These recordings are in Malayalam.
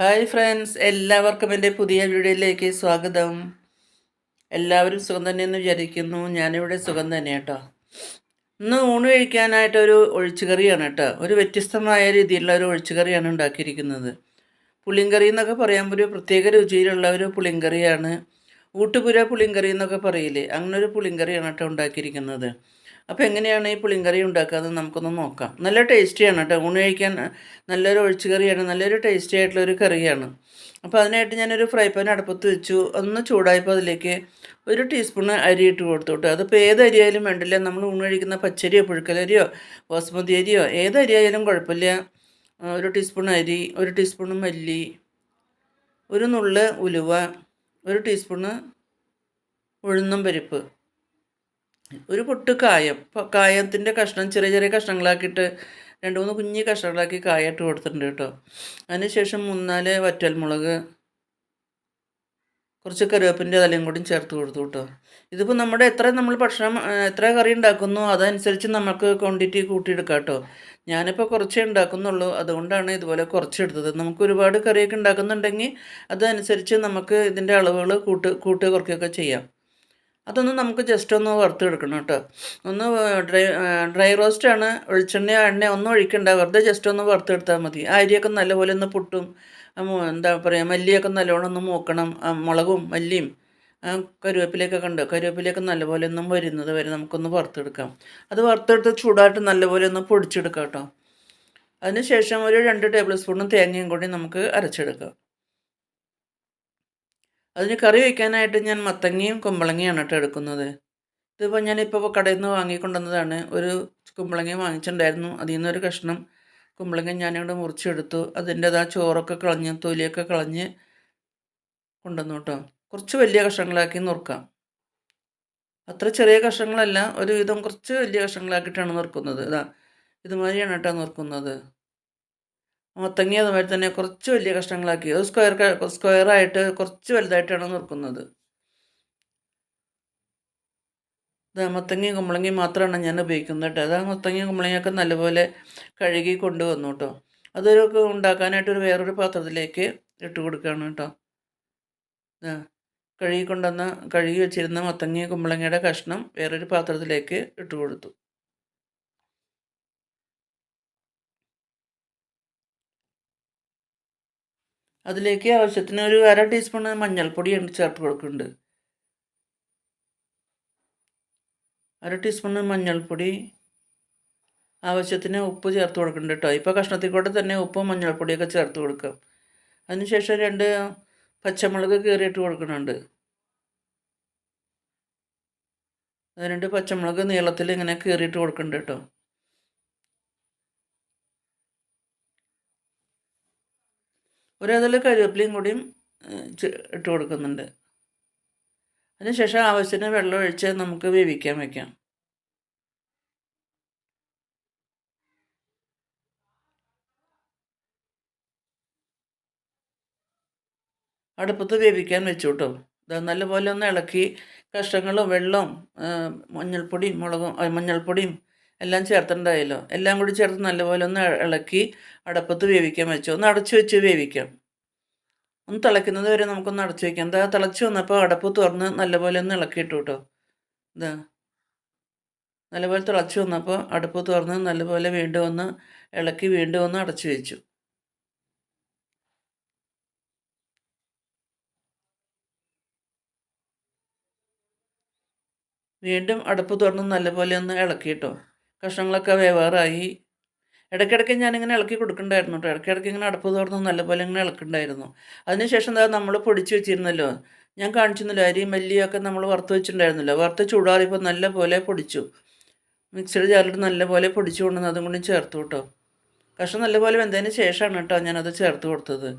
ഹായ് ഫ്രണ്ട്സ് എല്ലാവർക്കും എന്റെ പുതിയ വീഡിയോയിലേക്ക് സ്വാഗതം. എല്ലാവരും സുഖം തന്നെയെന്ന് വിചാരിക്കുന്നു. ഞാനിവിടെ സുഖം തന്നെ കേട്ടോ. ഇന്ന് ഊണ് കഴിക്കാനായിട്ടൊരു ഒഴിച്ചുകറിയാണ് കേട്ടോ. ഒരു വ്യത്യസ്തമായ രീതിയിലുള്ള ഒരു ഒഴിച്ചുകറിയാണ് ഉണ്ടാക്കിയിരിക്കുന്നത്. പുളിങ്കറി എന്നൊക്കെ പറയുമ്പോൾ ഒരു പ്രത്യേക രുചിയിലുള്ള ഒരു പുളിങ്കറിയാണ്. ഊട്ടുപുര പുളിങ്കറി എന്നൊക്കെ പറയില്ലേ? അങ്ങനെ ഒരു പുളിങ്കറിയാണ് കേട്ടോ ഉണ്ടാക്കിയിരിക്കുന്നത്. അപ്പോൾ എങ്ങനെയാണ് ഈ പുളിങ്കറി ഉണ്ടാക്കുക എന്ന് നമുക്കൊന്ന് നോക്കാം. നല്ല ടേസ്റ്റിയാണ് കേട്ടോ ഊണ് കഴിക്കാൻ നല്ലൊരു ഒഴിച്ചുകറിയാണ് നല്ലൊരു ടേസ്റ്റി ആയിട്ടുള്ളൊരു കറിയാണ്. അപ്പോൾ അതിനായിട്ട് ഞാനൊരു ഫ്രൈ പാൻ അടുപ്പത്ത് വെച്ചു. ഒന്ന് ചൂടായപ്പോൾ അതിലേക്ക് ഒരു ടീസ്പൂണ് അരി ഇട്ട് കൊടുത്തു കേട്ടോ അതിപ്പോൾ ഏത് അരിയായാലും വേണ്ടില്ല. നമ്മൾ ഊണ് കഴിക്കുന്ന പച്ചരിയോ പുഴുക്കലരിയോ ബോസ്മതി അരിയോ ഏത് അരിയായാലും കുഴപ്പമില്ല. ഒരു ടീസ്പൂൺ അരി ഒരു ടീസ്പൂൺ മല്ലി ഒരു നുള്ള് ഉലുവ ഒരു ടീസ്പൂണ് ഉഴുന്നും പരിപ്പ്. ഒരു പൊട്ട് കായം. കായത്തിന്റെ കഷ്ണം ചെറിയ ചെറിയ കഷ്ണങ്ങളാക്കിയിട്ട് രണ്ട് മൂന്ന് കുഞ്ഞ് കഷ്ണങ്ങളാക്കി കായയിട്ട് കൊടുത്തിട്ടുണ്ട് കേട്ടോ. അതിനുശേഷം മൂന്നാൽ വറ്റൽമുളക് കുറച്ച് കറിവേപ്പിന്റെ തലയും കൂടി ചേർത്ത് കൊടുത്തു കേട്ടോ. ഇതിപ്പോൾ നമ്മുടെ എത്ര നമ്മൾ ഭക്ഷണം എത്ര കറി ഉണ്ടാക്കുന്നു അതനുസരിച്ച് നമുക്ക് ക്വാണ്ടിറ്റി കൂട്ടിയെടുക്കാം കേട്ടോ. ഞാനിപ്പോൾ കുറച്ചേ ഉണ്ടാക്കുന്നുള്ളൂ. അതുകൊണ്ടാണ് ഇതുപോലെ കുറച്ചെടുത്തത് നമുക്ക് ഒരുപാട് കറിയൊക്കെ ഉണ്ടാക്കുന്നുണ്ടെങ്കിൽ അതനുസരിച്ച് നമുക്ക് ഇതിന്റെ അളവുകൾ കൂട്ട് കൂട്ടുക കുറയ്ക്കുകയൊക്കെ ചെയ്യാം. അതൊന്ന് നമുക്ക് ജസ്റ്റ് ഒന്ന് വറുത്തെടുക്കണം കേട്ടോ. ഒന്ന് ഡ്രൈ ഡ്രൈ റോസ്റ്റാണ് വെളിച്ചെണ്ണ എണ്ണ ഒന്നും ഒഴിക്കണ്ട. വെറുതെ ജസ്റ്റ് ഒന്ന് വറുത്തെടുത്താൽ മതി. അരിയൊക്കെ നല്ലപോലെ ഒന്ന് പൊട്ടും എന്താ പറയുക മല്ലിയൊക്കെ നല്ലോണം ഒന്ന് മൂക്കണം. മുളകും മല്ലിയും കരുവേപ്പിലയൊക്കെ കണ്ട്? കരുവേപ്പിലയൊക്കെ നല്ലപോലെ ഒന്നും വരുന്നത് വരെ നമുക്കൊന്ന് വറുത്തെടുക്കാം. അത് വറുത്തെടുത്ത് ചൂടായിട്ട് നല്ലപോലെ ഒന്ന് പൊടിച്ചെടുക്കാം കേട്ടോ. അതിനുശേഷം ഒരു രണ്ട് ടേബിൾ സ്പൂണും തേങ്ങയും കൂടി നമുക്ക് അരച്ചെടുക്കാം. അതിന് കറി വയ്ക്കാനായിട്ട് ഞാൻ മത്തങ്ങയും കുമ്പളങ്ങയാണ് കേട്ടോ എടുക്കുന്നത്. ഇതിപ്പോൾ ഞാനിപ്പോൾ കടയിൽ നിന്ന് വാങ്ങിക്കൊണ്ടുവന്നതാണ്. ഒരു കുമ്പളങ്ങ വാങ്ങിച്ചിട്ടുണ്ടായിരുന്നു. അതിൽ നിന്നൊരു കഷ്ണം കുമ്പളങ്ങ ഞാനിവിടെ മുറിച്ചെടുത്തു. അതിന്റെതാ ചോറൊക്കെ കളഞ്ഞ് തൊലിയൊക്കെ കളഞ്ഞ് കൊണ്ടുവന്നു കേട്ടോ. കുറച്ച് വലിയ കഷ്ണങ്ങളാക്കി നുറുക്കാം. അത്ര ചെറിയ കഷ്ണങ്ങളല്ല ഒരുവിധം കുറച്ച് വലിയ കഷ്ണങ്ങളാക്കിയിട്ടാണ് നുറുക്കുന്നത്. ഇതാ ഇതുമാതിരിയാണ് കേട്ടോ നുറുക്കുന്നത്. മത്തങ്ങ തന്നെ കുറച്ച് വലിയ കഷ്ണങ്ങളാക്കി. അത് സ്ക്വയർ സ്ക്വയറായിട്ട് കുറച്ച് വലുതായിട്ടാണ് നുറുക്കുന്നത് ഇത് മത്തങ്ങയും കുമ്പളങ്ങയും മാത്രമാണ് ഞാൻ ഉപയോഗിക്കുന്നത് കേട്ടോ. അത് മത്തങ്ങയും കുമ്പളങ്ങയൊക്കെ നല്ലപോലെ കഴുകി കൊണ്ടുവന്നു കേട്ടോ. അതൊരു ഉണ്ടാക്കാനായിട്ട് ഒരു വേറൊരു പാത്രത്തിലേക്ക് ഇട്ട് കൊടുക്കുകയാണ് കേട്ടോ. കഴുകി കൊണ്ടുവന്ന കഴുകി വെച്ചിരുന്ന മത്തങ്ങയും കുമ്പളങ്ങയുടെ കഷ്ണം വേറൊരു പാത്രത്തിലേക്ക് ഇട്ട് കൊടുത്തു. അതിലേക്ക് ആവശ്യത്തിന് ഒരു അര ടീസ്പൂൺ മഞ്ഞൾപ്പൊടി ചേർത്ത് കൊടുക്കുന്നുണ്ട്. അര ടീസ്പൂൺ മഞ്ഞൾപ്പൊടി ആവശ്യത്തിന് ഉപ്പ് ചേർത്ത് കൊടുക്കുന്നുണ്ട് കേട്ടോ ഇപ്പോൾ കഷ്ണത്തിൽ കൂടെ തന്നെ ഉപ്പും മഞ്ഞൾപ്പൊടിയൊക്കെ ചേർത്ത് കൊടുക്കാം. അതിനുശേഷം രണ്ട് പച്ചമുളക് കീറിയിട്ട് കൊടുക്കുന്നുണ്ട്. രണ്ട് പച്ചമുളക് നീളത്തിൽ ഇങ്ങനെ കീറിയിട്ട് കൊടുക്കുന്നുണ്ട് കേട്ടോ ഒരതിൽ കരിവേപ്പിലയും കൂടിയും ഇട്ട് കൊടുക്കുന്നുണ്ട്. അതിനുശേഷം ആവശ്യത്തിന് വെള്ളം ഒഴിച്ച് നമുക്ക് വേവിക്കാൻ വയ്ക്കാം അടുപ്പത്ത് വേവിക്കാൻ വെച്ചു കേട്ടോ. നല്ലപോലെ ഒന്ന് ഇളക്കി കഷ്ണങ്ങളും വെള്ളവും മഞ്ഞൾപ്പൊടിയും മുളകും മഞ്ഞൾപ്പൊടിയും എല്ലാം ചേർത്തിട്ടുണ്ടായല്ലോ. എല്ലാം കൂടി ചേർത്ത് നല്ലപോലെ ഒന്ന് ഇളക്കി അടപ്പത്ത് വേവിക്കാൻ വെച്ചു. ഒന്ന് അടച്ചു വെച്ച് വേവിക്കാം. ഒന്ന് തിളയ്ക്കുന്നത് വരെ നമുക്കൊന്ന് അടച്ചു വയ്ക്കാം എന്താ തിളച്ച് വന്നപ്പോൾ അടപ്പ് തുറന്ന് നല്ലപോലെ ഒന്ന് ഇളക്കിയിട്ടു കേട്ടോ ഇതാ നല്ലപോലെ തിളച്ച് വന്നപ്പോൾ അടുപ്പ് തുറന്ന് നല്ലപോലെ വീണ്ടും ഒന്ന് ഇളക്കി വീണ്ടും ഒന്ന് അടച്ചു വെച്ചു. വീണ്ടും അടുപ്പ് തുറന്ന് നല്ലപോലെ ഒന്ന് ഇളക്കിയിട്ടോ കഷ്ണങ്ങളൊക്കെ വേവാറായി. ഇടയ്ക്കിടയ്ക്ക് ഞാനിങ്ങനെ ഇളക്കി കൊടുക്കണ്ടായിരുന്നു കേട്ടോ ഇടയ്ക്കിടയ്ക്ക് ഇങ്ങനെ അടുപ്പ് തുറന്ന് നല്ലപോലെ ഇങ്ങനെ ഇളക്കുണ്ടായിരുന്നു. അതിനുശേഷം എന്താ നമ്മൾ പൊടിച്ച് വെച്ചിരുന്നല്ലോ. ഞാൻ കാണിച്ചിരുന്നല്ലോ അരി മല്ലിയൊക്കെ നമ്മൾ വറുത്ത് വെച്ചിട്ടുണ്ടായിരുന്നല്ലോ. വറുത്ത് ചൂടാറിയപ്പോൾ നല്ല പോലെ പൊടിച്ചു. മിക്സഡ് ജാറിലിട്ട് നല്ലപോലെ പൊടിച്ചു കൊണ്ടുവന്ന് അതും കൂടി ചേർത്ത് കേട്ടോ കഷ്ണം നല്ലപോലെ വെന്തതിന് ശേഷമാണ് കേട്ടോ ഞാനത് ചേർത്ത് കൊടുത്തത്.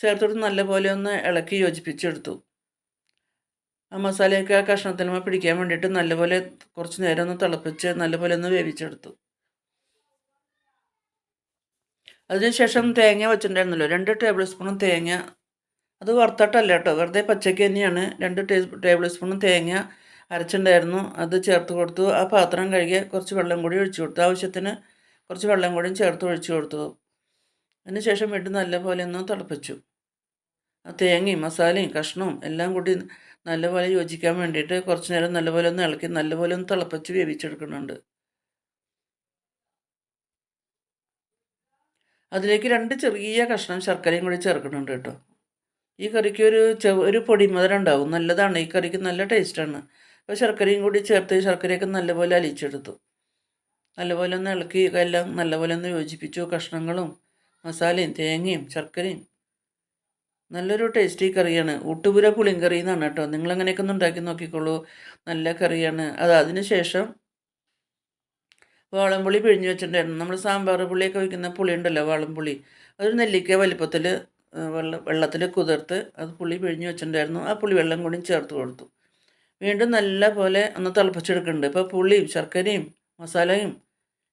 ചേർത്ത് കൊടുത്ത് നല്ലപോലെ ഒന്ന് ഇളക്കി യോജിപ്പിച്ചെടുത്തു. ആ മസാലയൊക്കെ ആ കഷ്ണത്തിനുമ്പോൾ പിടിക്കാൻ വേണ്ടിയിട്ട് നല്ലപോലെ കുറച്ച് നേരം ഒന്ന് തിളപ്പിച്ച് നല്ലപോലെ ഒന്ന് വേവിച്ചെടുത്തു. അതിനുശേഷം തേങ്ങ വെച്ചിട്ടുണ്ടായിരുന്നല്ലോ രണ്ട് ടേബിൾ സ്പൂണും തേങ്ങ. അത് വറുത്തട്ടല്ല കേട്ടോ വെറുതെ പച്ചയ്ക്ക് തന്നെയാണ്. രണ്ട് ടേബിൾ സ്പൂണും തേങ്ങ അരച്ചിട്ടുണ്ടായിരുന്നു അത് ചേർത്ത് കൊടുത്തു. ആ പാത്രം കഴുകി കുറച്ച് വെള്ളം കൂടി ഒഴിച്ചു കൊടുത്തു. ആവശ്യത്തിന് കുറച്ച് വെള്ളം കൂടിയും ചേർത്ത് ഒഴിച്ചു കൊടുത്തു. അതിനുശേഷം വീണ്ടും നല്ലപോലെ ഒന്ന് തിളപ്പിച്ചു. തേങ്ങയും മസാലയും കഷ്ണവും എല്ലാം കൂടി നല്ലപോലെ യോജിക്കാൻ വേണ്ടിയിട്ട് കുറച്ച് നേരം നല്ലപോലെ ഒന്ന് ഇളക്കി നല്ലപോലെ ഒന്ന് തിളപ്പിച്ച് വേവിച്ചെടുക്കുന്നുണ്ട്. അതിലേക്ക് രണ്ട് ചെറിയ കഷ്ണം ശർക്കരയും കൂടി ചേർക്കുന്നുണ്ട് കേട്ടോ. ഈ കറിക്ക് ഒരു ചെ ഒരു പൊടി മധുരം ഉണ്ടാവും. നല്ലതാണ്. ഈ കറിക്ക് നല്ല ടേസ്റ്റാണ് അപ്പോൾ ശർക്കരയും കൂടി ചേർത്ത് ശർക്കരയൊക്കെ നല്ലപോലെ അലിച്ചെടുത്തു നല്ലപോലെ ഒന്ന് ഇളക്കി എല്ലാം നല്ലപോലെ ഒന്ന് യോജിപ്പിച്ചു. കഷ്ണങ്ങളും മസാലയും തേങ്ങയും ശർക്കരയും നല്ലൊരു ടേസ്റ്റി കറിയാണ്. ഊട്ടുപുര പുളിങ്കറി എന്നാണ് കേട്ടോ. നിങ്ങൾ അങ്ങനെയൊക്കെ ഒന്ന് ഉണ്ടാക്കി നോക്കിക്കോളൂ. നല്ല കറിയാണ്. അത് അതിന് ശേഷം വാളംപുളി പിഴിഞ്ഞ് വെച്ചിട്ടുണ്ടായിരുന്നു. നമ്മൾ സാമ്പാർ പുളിയൊക്കെ വയ്ക്കുന്ന പുളി ഉണ്ടല്ലോ വാളംപുളി. അതൊരു നെല്ലിക്ക വലിപ്പത്തിൽ വെള്ളം വെള്ളത്തിൽ കുതിർത്ത് അത് പുളി പിഴിഞ്ഞ് വെച്ചിട്ടുണ്ടായിരുന്നു. ആ പുളി വെള്ളം കൂടി ചേർത്ത് കൊടുത്തു. വീണ്ടും നല്ല പോലെ ഒന്ന് തിളപ്പിച്ചെടുക്കുന്നുണ്ട്. ഇപ്പോൾ പുളിയും ശർക്കരയും മസാലയും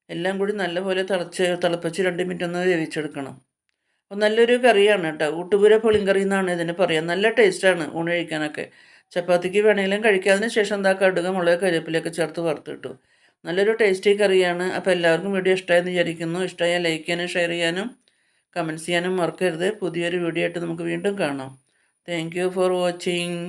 എല്ലാം കൂടി നല്ല പോലെ തിളച്ച് തിളപ്പിച്ച് രണ്ട് മിനിറ്റ് ഒന്ന് വേവിച്ചെടുക്കണം. അപ്പോൾ നല്ലൊരു കറിയാണ് കേട്ടോ. ഊട്ടുപുര പുളിങ്കറി എന്നാണ് ഇതിന് പറയുക നല്ല ടേസ്റ്റാണ് ഊണ് കഴിക്കാനൊക്കെ. ചപ്പാത്തിക്ക് വേണമെങ്കിലും കഴിക്കാം. അതിന് ശേഷം എന്താ കടുക മുളക് കരിവേപ്പിലൊക്കെ ചേർത്ത് വറുത്തിട്ടു. നല്ലൊരു ടേസ്റ്റി കറിയാണ്. അപ്പോൾ എല്ലാവർക്കും വീഡിയോ ഇഷ്ടമായെന്ന് വിചാരിക്കുന്നു. ഇഷ്ടമായ ലൈക്ക് ചെയ്യാനും ഷെയർ ചെയ്യാനും കമന്റ്സ് ചെയ്യാനും മറക്കരുത്. പുതിയൊരു വീഡിയോ ആയിട്ട് നമുക്ക് വീണ്ടും കാണാം. Thank for watching.